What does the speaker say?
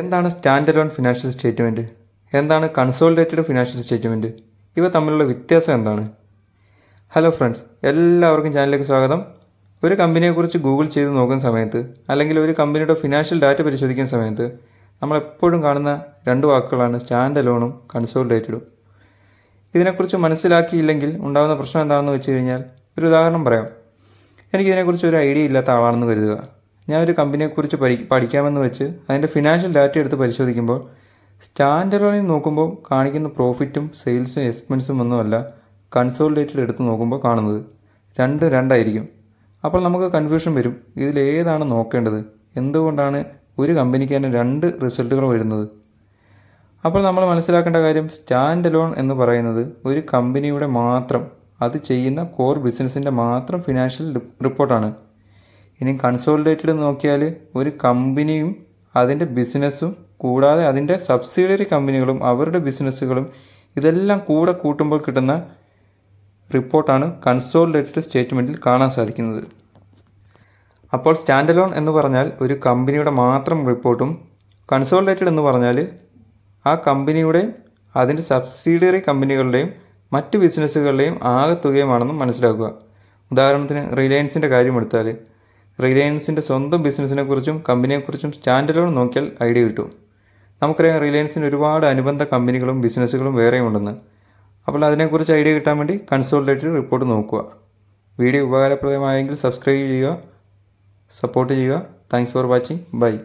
എന്താണ് stand alone financial statement എന്താണ് consolidated financial statement ഇവ തമ്മിലുള്ള വ്യത്യാസം എന്താണ്? ഹലോ ഫ്രണ്ട്സ് എല്ലാവർക്കും ചാനലിലേക്ക് സ്വാഗതം. ഒരു കമ്പനിയെക്കുറിച്ച് ഗൂഗിൾ ചെയ്ത് നോക്കുന്ന സമയത്ത് അല്ലെങ്കിൽ ഒരു കമ്പനിയുടെ ഫിനാൻഷ്യൽ ഡാറ്റ പരിശോധിക്കുന്ന സമയത്ത് നമ്മൾ എപ്പോഴും കാണുന്ന രണ്ട് വാക്കുകളാണ് സ്റ്റാൻഡ് അലോണും കൺസോളിഡേറ്റഡും. ഇതിനെക്കുറിച്ച് മനസ്സിലാക്കിയില്ലെങ്കിൽ ഉണ്ടാകുന്ന പ്രശ്നം എന്താണെന്ന് വെച്ച് കഴിഞ്ഞാൽ ഒരു ഉദാഹരണം പറയാം. എനിക്കിതിനെക്കുറിച്ച് ഒരു ഐഡിയ ഇല്ലാത്ത ആളാണെന്ന് കരുതുക. ഞാൻ ഒരു കമ്പനിയെക്കുറിച്ച് പഠി പഠിക്കാമെന്ന് വെച്ച് അതിന്റെ ഫിനാൻഷ്യൽ ഡാറ്റ എടുത്ത് പരിശോധിക്കുമ്പോൾ സ്റ്റാൻഡ് അലോണിൽ നോക്കുമ്പോൾ കാണിക്കുന്ന പ്രോഫിറ്റും സെയിൽസും എക്സ്പെൻസും ഒന്നുമല്ല കൺസോളിഡേറ്റഡ് എടുത്ത് നോക്കുമ്പോൾ കാണുന്നത്. രണ്ടും രണ്ടായിരിക്കും. അപ്പോൾ നമുക്ക് കൺഫ്യൂഷൻ വരും. ഇതിലേതാണ് നോക്കേണ്ടത്? എന്തുകൊണ്ടാണ് ഒരു കമ്പനിക്ക് തന്നെ രണ്ട് റിസൾട്ടുകൾ വരുന്നത്? അപ്പോൾ നമ്മൾ മനസ്സിലാക്കേണ്ട കാര്യം സ്റ്റാൻഡ് അലോൺ എന്ന് പറയുന്നത് ഒരു കമ്പനിയുടെ മാത്രം അത് ചെയ്യുന്ന കോർ ബിസിനസ്സിന്റെ മാത്രം ഫിനാൻഷ്യൽ റിപ്പോർട്ടാണ് ഇനി കൺസോളിഡേറ്റഡ് നോക്കിയാൽ ഒരു കമ്പനിയും അതിന്റെ ബിസിനസ്സും കൂടാതെ അതിന്റെ സബ്സിഡിയറി കമ്പനികളും അവരുടെ ബിസിനസ്സുകളും ഇതെല്ലാം കൂടെ കൂട്ടുമ്പോൾ കിട്ടുന്ന റിപ്പോർട്ടാണ് കൺസോളിഡേറ്റഡ് സ്റ്റേറ്റ്മെന്റിൽ കാണാൻ സാധിക്കുന്നത്. അപ്പോൾ സ്റ്റാൻഡ് അലോൺ എന്ന് പറഞ്ഞാൽ ഒരു കമ്പനിയുടെ മാത്രം റിപ്പോർട്ടും കൺസോളിഡേറ്റഡ് എന്ന് പറഞ്ഞാൽ ആ കമ്പനിയുടെയും അതിന്റെ സബ്സിഡിയറി കമ്പനികളുടെയും മറ്റ് ബിസിനസ്സുകളുടെയും ആകെത്തുകയുമാണെന്ന് മനസ്സിലാക്കുക. ഉദാഹരണത്തിന് റിലയൻസിന്റെ കാര്യമെടുത്താൽ റിലയൻസിന്റെ സ്വന്തം ബിസിനസ്സിനെക്കുറിച്ചും കമ്പനിയെക്കുറിച്ചും സ്റ്റാൻഡലോൺ നോക്കിയാൽ ഐഡിയ കിട്ടും. നമുക്കറിയാം റിലയൻസിന് ഒരുപാട് അനുബന്ധ കമ്പനികളും ബിസിനസ്സുകളും വേറെയുണ്ടെന്ന് അപ്പോൾ അതിനെക്കുറിച്ച് ഐഡിയ കിട്ടാൻ വേണ്ടി കൺസോളിഡേറ്റഡ് റിപ്പോർട്ട് നോക്കുക. വീഡിയോ ഉപകാരപ്രദമായെങ്കിൽ സബ്സ്ക്രൈബ് ചെയ്യുക സപ്പോർട്ട് ചെയ്യുക. Thanks for watching bye